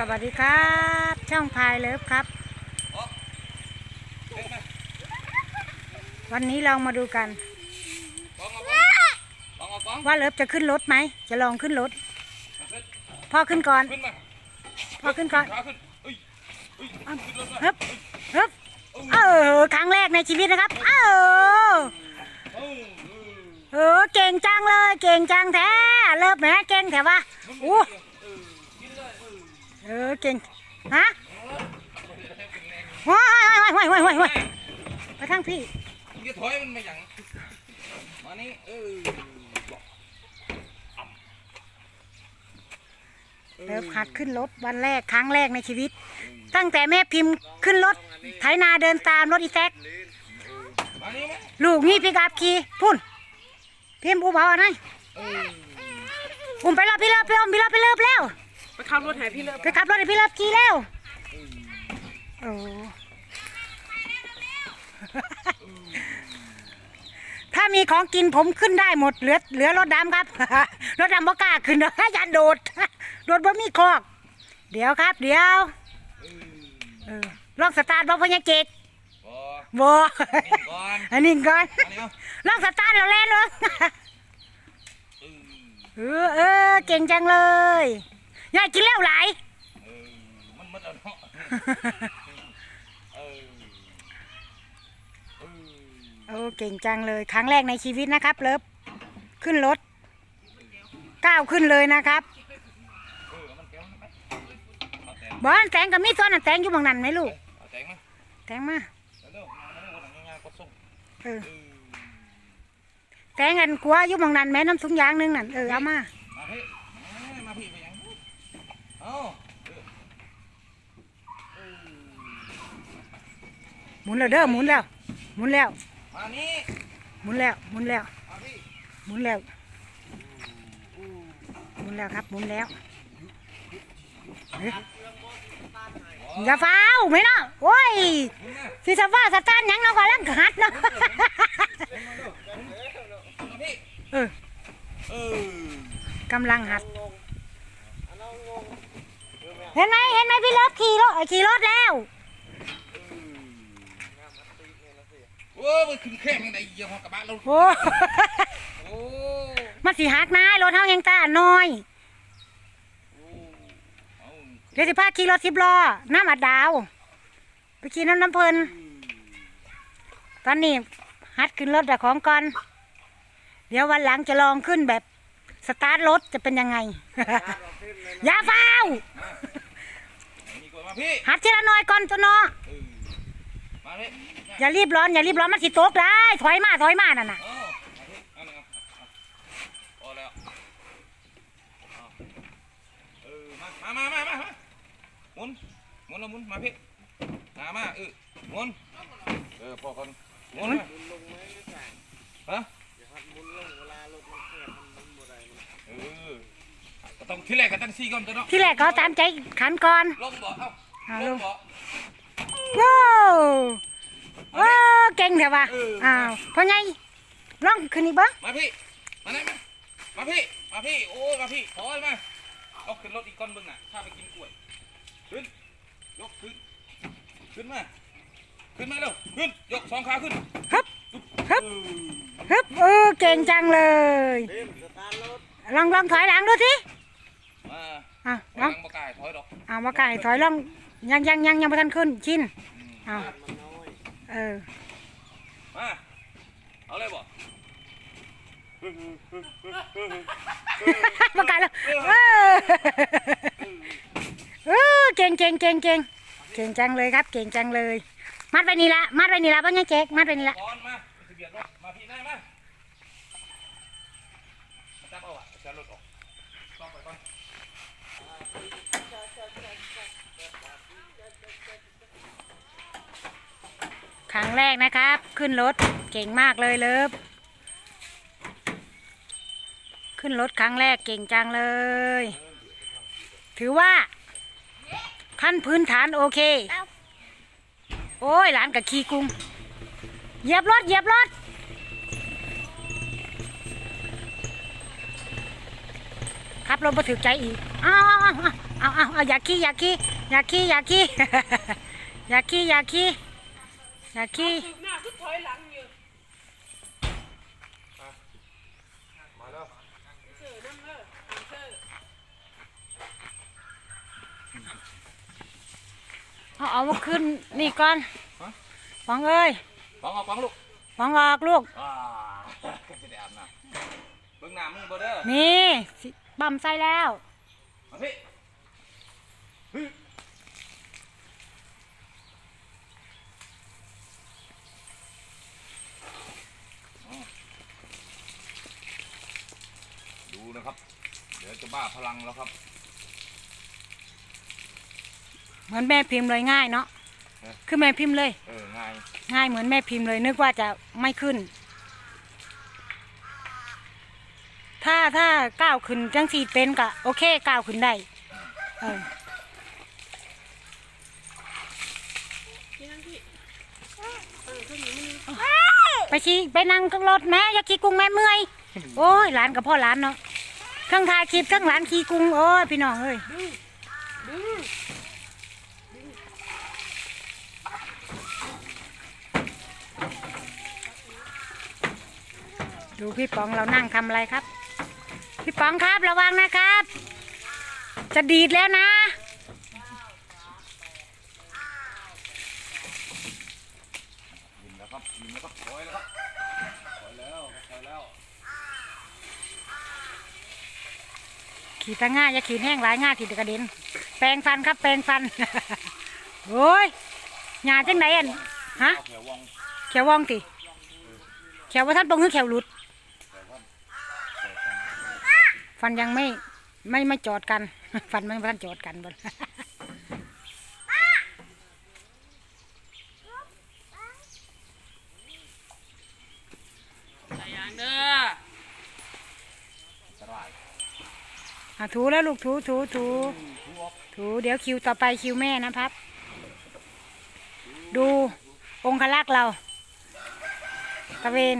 สวัสดีครับ ช่องพายเลิฟครับ วันนี้เรามาดูกันกองเอากองกองเอากองว่าเลิฟจะขึ้นรถไหม จะลองขึ้นรถขึ้นพ่อขึ้นก่อนขึ้นมาพ่อขึ้นก่อนขาขึ้นเอ้ยเอ้ยขึ้นรถมาฮึบฮึบเออครั้งแรกในชีวิตนะครับ เออเอ้าเออเก่งจังเลย เก่งจังแท้ เลิฟแหมเก่งแท้วะอู้เออกินเลย เออเออเก่งฮะว้ายว้ายว้ายว้ายว้ายไปทางพี่มึงจะถอยมันมาอย่างมานี่เออบอกเลิฟหัดขึ้นรถวันแรกครั้งแรกในชีวิต ตั้งแต่แม่พิมพ์ขึ้นรถไถนาเดินตามรถอีแท็กมานี่ไหมลูกนี่พี่กับขี่พุ่นพิมพ์อุบเอาอันไหนเอออุ้มไปแล้วพี่เลิฟไปอุ้มพี่เลิฟไปเลิฟแล้ว ไปขับรถแห่พี่เลิฟไปขับรถให้พี่เลิฟขี่แล้วโอ้ถ้ามีของกินผมขึ้นได้หมดเหลือเหลือรถดำครับ รถดำบ่กล้าขึ้นนะอย่าโดด โดดบ่มีคอก เดี๋ยวครับ เดี๋ยวเออลองสตาร์ทบ่พญาเกกบอบ่นี่ก่อนอันนี้ก่อนมานี่เอาลองสตาร์ทแล้วแล่นเลยเออเออเออเก่งจังเลย ยายกินแล้วหลาย เออมันมันเอาเนาะเออเออโอ้เก่งจังเลยครั้งแรกในชีวิตนะครับ เลิฟขึ้นรถก้าวขึ้นเลยนะครับเออมันแก้วนะไปเอาแตงบอนแตงกับมีส่วน่ะแตงอยู่บางนั้นไหมลูกเอาแตงมาแตงมาเร็วๆมาเร็วๆหนังงานก็ส่งเออเออแตงกันกลัวอยู่บางนั้นแม่น้ำสุงยางนึงนั่นเออเอามามาพี่ไปยังเอาเออเออ หมุนแล้วเด้อหมุนแล้ว หมุนแล้ว มานี่หมุนแล้ว หมุนแล้ว มาพี่หมุนแล้ว หมุนแล้วครับ หมุนแล้วเฮ้ยอย่าฟ้าวไหมเนาะโอ้ยมึงนะสิสฟ้าสตาร์ทหยังเนาะก่อนลังหัดเนาะ มาพี่เออ เออกำลังหัด เห็นไหมเห็นไหมพี่เลิฟขี่รถเอ้ยขี่รถแล้วโอ้มันขึ้นแค่ยังไงเยี่ยมกระบะเราโอ้โอ้มันสิหักนายรถเฮายังตาน้อยเอาเดี๋ยวสิพาขี่รถสิบล้อน้ำอัดดาว ไปขี่น้ำน้ำเพลินตอนนี้หัดขึ้นรถแต่ของก่อน เดี๋ยววันหลังจะลองขึ้นแบบ สตาร์ทรถจะเป็นยังไง อย่าเฝ้าวนี่ก่อนมา พี่หัดทีละหน้อยก่อนตัวเนาะเออมาพี่อย่ารีบร้อนอย่ารีบร้อนมันสิตกได้ถอยมาถอยมานั่นน่ะเอามาพี่เอาหนึ่งเอาพอแล้วเอาเออมามามามามาหมุนหมุนแล้วหมุนมาพี่มามาเออหมุนเออพอกันหมุนฮะเออก็ต้องที่แรกก็ตั้งซี่ก่อนตัวเนาะที่แรกเขาตามใจขันก่อน ลงบ่เอ้า เอาลลงงบ่ว้าวว้าวเก่งเถอะวะเอออ้าวพ่อไงลองขึ้นอีกบ้างมาพี่มาไหนมามาพี่มาพี่โอ้ยมาพี่ถอยมาเอาขึ้นรถอีกก้อนบึงอะถ้าไปกินกล้วยขึ้นยกขึ้นขึ้นมาขึ้นมาเร็วขึ้นยกสองขาขึ้นฮึบฮึบฮึบเออเก่งจังเลยลองลองถอยหลังดูสิมาอะถลออยงหลังบ่กล้ายถอยดอกเอามาไก่ถอยลอง ยังยังยังยังไม่ทันขึ้นชินเอาเออมาเอาเลยบ่มาไก่แล้วเออเออเก่งเก่งเก่งเก่งเก่งจังเลยครับ เก่งจังเลย มัดไปนี่ละมัดไปนี่ละพ่อไงเจ๊กมัดไปนี่ละ ก่อนมาทะเบียนรถ มาพี่ได้มาจับเอาอะจะรถออกต้องไปก่อน ครั้ง แรกนะครับ ขึ้นรถเก่งมากเลยเลิฟขึ้นรถครั้งแรกเก่งจังเลย ถือว่าขั้นพื้นฐานโอเค โอ้ยหลานกับขี่กรุงเหยียบรถเหยียบรถขับรถมาถือใจอีกอ้าวอ้าวอ้าเอาเอาเอาอย่าขี้อย่าขี้อย่าขี้อย่าขี้อย่าขี้อย่าขี้ อย่าขี้ถึกหน้าคือถอยหลังอยู่มาแล้วเสือนั่งเลิกเสือเอาเอามาขึ้นนี่ก่อนฟังเอ้ยฟังเอาฟังลูกฟังออกลูกอ่าก็จะได้อาบน้ำเบิ่งน้ำมึงบ่เด้อนี่สิปั๊มใส่แล้วมาพี่ฮึอ๋อดู นะครับ เดี๋ยวจะบ้าพลังแล้วครับ เหมือนแม่พิมพ์เลยง่ายเนาะเออคือแม่พิมพ์เลย เออง่ายง่ายเหมือนแม่พิมพ์เลยนึกว่าจะไม่ขึ้น ถ้าถ้าก้าวขึ้นจังสีเป็นก็โอเคก้าวขึ้นได้เออที่นั่นพี่เออขึ้นอยู่นี่ไปขี่ไปนั่งข้างรถแม่อย่าขี่กุ้งแม่เมื่อย โอ้ยหลานกับพ่อหลานเนาะ เครื่องทายคลิปเครื่องหลานขี่กุ้งโอ้ยพี่น้องเอ้ยดูพี่ป๋องเรานั่งทำอะไรครับ พี่ป๋องครับระวังนะครับ จะดีดแล้วนะยินแล้วครับยินแล้วครับถอยแล้วครับถอยแล้วถอยแล้ว ขี่ตะง่ายอย่าขี่แห้งหลายง่ายขี่กระเด็นแปลงฟันครับ แปลงฟันโอ้ยหยาจังไหนอันฮะเอาแถววงแขววองติแขวว่าท่านปงคือแขวหลุด ฟันยังไม่ไม่ไม่จอดกัน ฟันไม่ท่านจอดกันบน ใส่ยางเด้อ ตราย อะ ถูแล้วลูกถูถูถูถูเดี๋ยวคิวต่อไปคิวแม่นะครับ ดูองคลักษ์เราตะเวน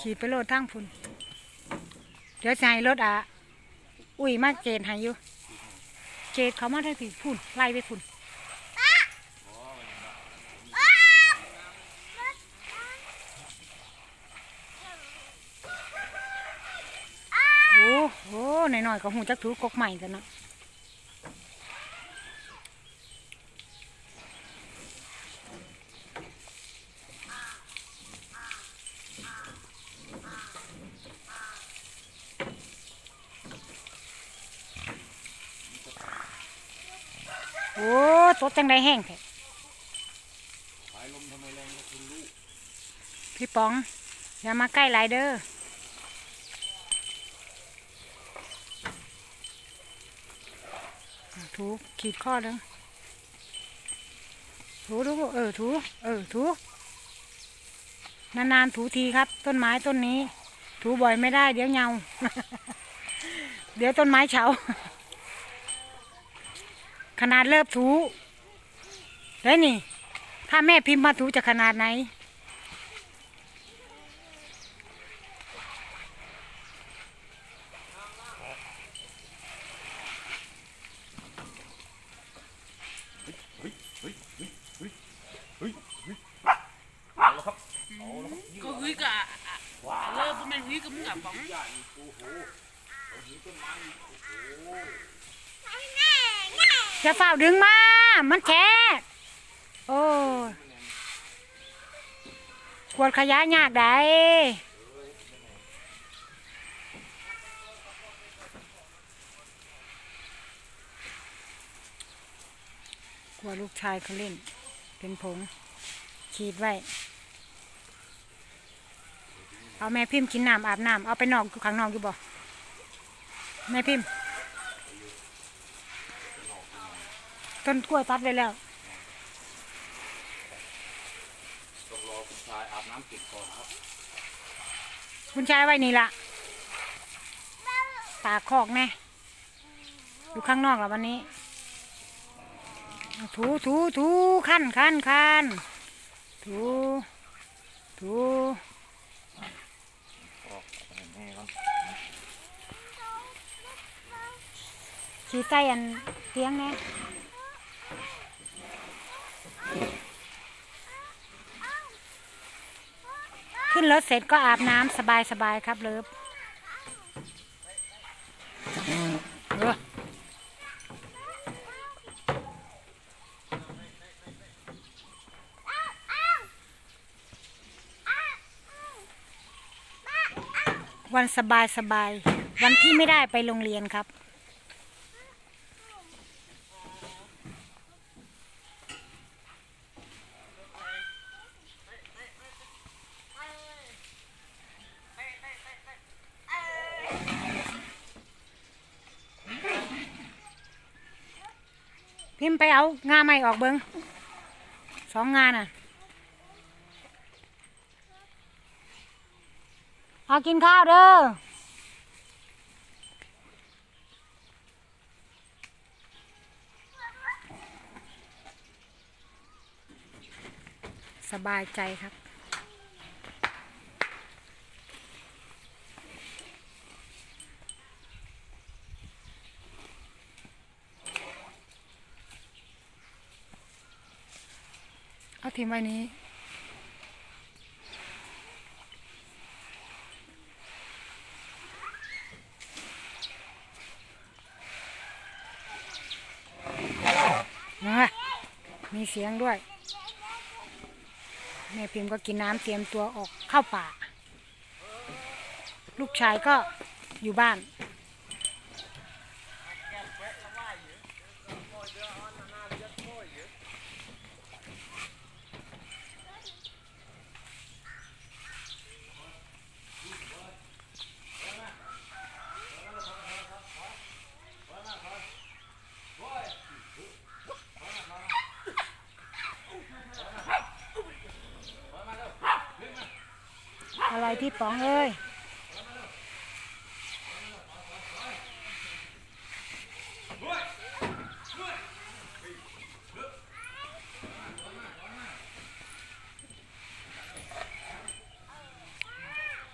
ขี่ไปโลดทั้งพุ่นเดี๋ยวจะให้รถอะ อุ้ยมาเจนให้อยู่เจนเขามาได้ผีพุ่นไล่ไปพุ่นโอ้โหหน่อยๆก็หูจักถูกกใหม่กันเนาะโอ้ตดจังไดแห้งแท้สายลมทำไมแรงนะคุณลูกพี่ป๋อง อย่ามาใกล้หลายเด้ออะ ถูขีดข้อเด้อถูดูเออถูเออถูนานๆถูทีครับ ต้นไม้ต้นนี้ ถูบ่อยไม่ได้ เดี๋ยวเงา เดี๋ยวต้นไม้เฉาขนาดเลิบถูแล้วนี่ ถ้าแม่พิมพ์มาถูจะขนาดไหน เอาแล้วครับเอาแล้วครับ ก็หึยกะเลิกบ่แม่นหึยกับมึงอะป๋อง จะเฝ้าดึงมา มันแฉะโอ้ยกวดขยะยากได้กลัวลูกชายเขาเล่น เป็นผงฉีดไว้ เอาแม่พิมพ์กินน้ำอาบน้ำเอาไปนอกอยู่ข้างนอกอยู่บ่แม่พิมพ์ ต้นกล้วยตัดไว้แล้วต้องรอคุณชายอาบน้ำก็บก่อนครับคุณชายไว้นี่ละตากคอกแน่อยู่ข้างนอกแล้ววันนี้ ถูถูถูขั้นขั้นขั้นถูถู ออกไปแม่ครับ ขี่ใส่อันเตียงแน่ขึ้นรถเสร็จก็อาบน้ำสบายๆครับเลิฟวันสบายสบายๆวันที่ไม่ได้ไปโรงเรียนครับิมไปเอางาใหม่ออกเบิงสองงานอะ เอากินข้าวเด้อสบายใจครับ ทิ้งไว้นี้นะมีเสียงด้วย แม่พิมพ์ก็กินน้ำเตรียมตัวออกเข้าป่า ลูกชายก็อยู่บ้าน พี่ป๋องเอ้ย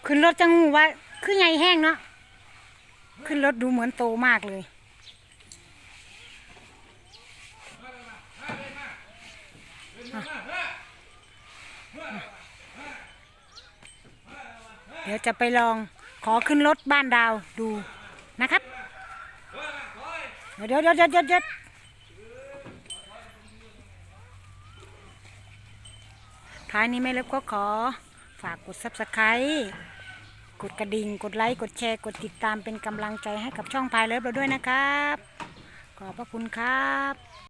ขึ้นรถจังหูว่า คือไงแห้งเนาะขึ้นรถดูเหมือนโตมากเลย เดี๋ยวจะไปลองขอขึ้นรถบ้านดาวดูนะครับ เดี๋ยวเดี๋ยวเดี๋ยวเดี๋ยวเดี๋ยวท้ายนี้แม่เล็บก็ขอฝากกด subscribe กดกระดิ่ง กดไลค์ กดแชร์ กดติดตามเป็นกำลังใจให้กับช่องพายเลิฟเราด้วยนะครับ ขอบพระคุณครับ